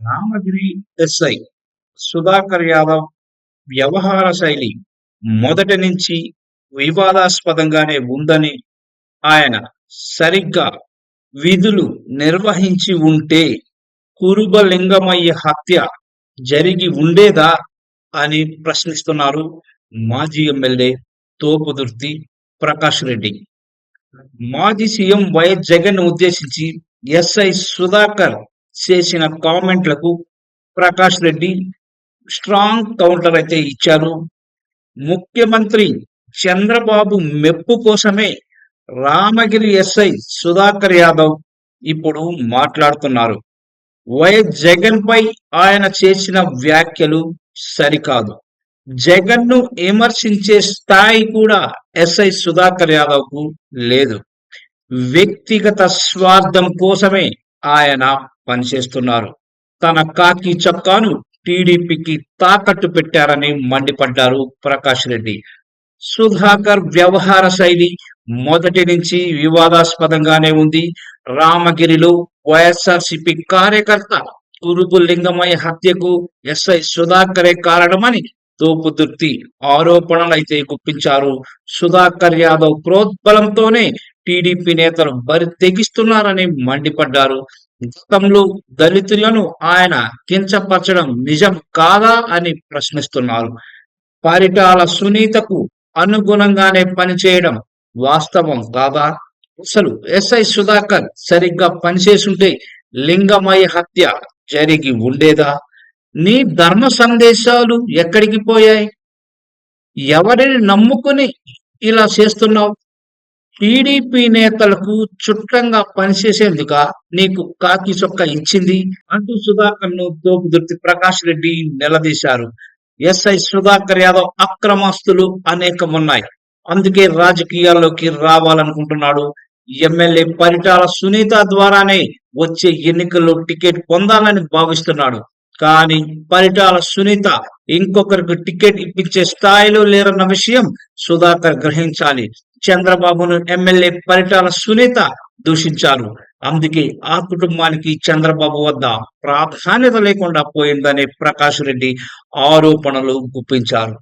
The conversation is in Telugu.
రామగిరి ఎస్ఐ సుధాకర్ యాదవ్ వ్యవహార శైలి మొదటి నుంచి వివాదాస్పదంగానే ఉందని ఆయన సరిగ్గా విధులు నిర్వహించి ఉంటే కురుబలింగమయ్య హత్య జరిగి ఉండేదా అని ప్రశ్నిస్తున్నారు మాజీ ఎమ్మెల్యే తోపుదుర్తి ప్రకాష్ రెడ్డి. మాజీ సీఎం వైఎస్ జగన్ ఉద్దేశించి ఎస్ఐ సుధాకర్ చేసిన కామెంట్లకు ప్రకాష్ రెడ్డి స్ట్రాంగ్ కౌంటర్ అయితే ఇచ్చారు. ముఖ్యమంత్రి చంద్రబాబు మెప్పు కోసమే రామగిరి ఎస్ఐ సుధాకర్ యాదవ్ ఇప్పుడు మాట్లాడుతున్నారు. వైఎస్ జగన్ పై ఆయన చేసిన వ్యాఖ్యలు సరికాదు. జగన్ను విమర్శించే స్థాయి కూడా ఎస్ఐ సుధాకర్ యాదవ్కు లేదు. వ్యక్తిగత స్వార్థం కోసమే ఆయన పనిచేస్తున్నారు. తన కాకి చొక్కాను టీడీపీకి తాకట్టు పెట్టారని మండిపడ్డారు ప్రకాష్ రెడ్డి. సుధాకర్ వ్యవహార శైలి మొదటి నుంచి వివాదాస్పదంగానే ఉంది. రామగిరిలో వైఎస్ఆర్సిపి కార్యకర్త కురుపు లింగమయ్య హత్యకు ఎస్ఐ సుధాకరే కారణమని తోపుదుర్తి ఆరోపణలైతే గుప్పించారు. సుధాకర్ యాదవ్ ప్రోద్బలంతోనే టీడీపీ నేతలు బరి తెగిస్తున్నారని మండిపడ్డారు. గతంలో దళితులను ఆయన కించపరచడం నిజం కాదా అని ప్రశ్నిస్తున్నారు. పరిటాల సునీతకు అనుగుణంగానే పనిచేయడం వాస్తవం కాదా? అసలు ఎస్ఐ సుధాకర్ సరిగ్గా పనిచేస్తుంటే లింగమయ హత్య జరిగి ఉండేదా? నీ ధర్మ సందేశాలు ఎక్కడికి పోయాయి? ఎవరిని నమ్ముకుని ఇలా చేస్తున్నావు? టీడీపీ నేతలకు చుట్టంగా పనిచేసేందుక నీకు కాకి చొక్క ఇచ్చింది అంటూ సుధాకర్ను తోపుదుర్తి ప్రకాష్ రెడ్డి నిలదీశారు. ఎస్ఐ సుధాకర్ యాదవ్ అక్రమాస్తులు అనేకం ఉన్నాయి అందుకే రాజకీయాల్లోకి రావాలనుకుంటున్నాడు. ఎమ్మెల్యే పరిటాల సునీత ద్వారానే వచ్చే ఎన్నికల్లో టికెట్ పొందాలని భావిస్తున్నాడు. కానీ పరిటాల సునీత ఇంకొకరికి టికెట్ ఇప్పించే స్థాయిలో లేరన్న విషయం సుధాకర్ గ్రహించాలి. చంద్రబాబును ఎమ్మెల్యే పరిటాల సునీత దూషించారు. అందుకే ఆ కుటుంబానికి చంద్రబాబు వద్ద ప్రాధాన్యత లేకుండా పోయిందనే ప్రకాష్ రెడ్డి ఆరోపణలు గుప్పించారు.